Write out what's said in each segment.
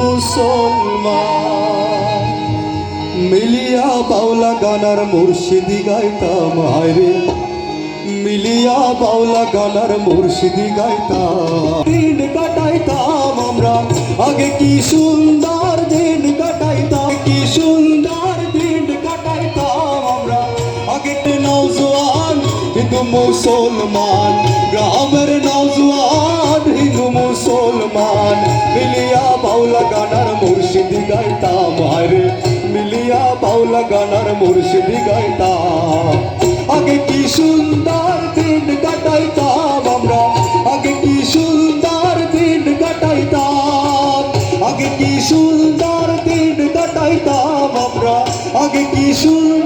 মুসলমান। মিলিয়া বাউলা গানার মুর্শিদি গাইতাম, হায়রে। মিলিয়া বাউলা গানার মুর্শিদি গাইতাম। দিন কাটাইতাম আমরা, আগে কি সুন্দর দিন কাটাইতাম কি সুন্দর দিন কাটাইতাম আমরা। আগে কি নওজোয়ান, হিন্দু মুসলমান, গ্রামের হিন্দু মুসলমান মিলিয়া বাউলা গানার মুর্শিদি গাইতাম আরে মিলিয়া বাউলা গানার মুর্শিদি গাইতাম আগে কি সুন্দর দিন কাটাইতাম আমরা আগে কি সুন্দর দিন কাটাইতাম আগে কি সুন্দর দিন কাটাইতাম আমরা আগে কি সুন্দর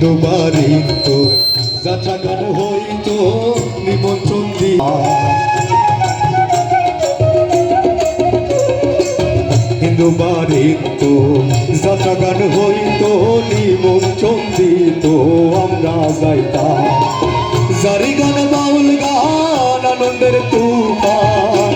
হিন্দু বাড়িত যাত্রা গান হইত, নিমন্ত্রণ দিয়া। হিন্দু বাড়িত যাত্রা গান হইত, নিমন্ত্রণ দিত, আমরা যাইতাম। জারি গান বাউল গান, আনন্দের তুফান।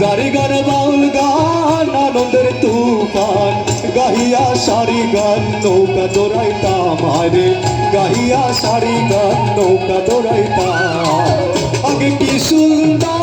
জারি গান বাউল গান, আনন্দের তুফান। গাহিয়া সারি গান নৌকা দৌড়াইতাম আরে গাহিয়া সারি গান নৌকা দৌড়াইতাম। আগে কি সুন্দর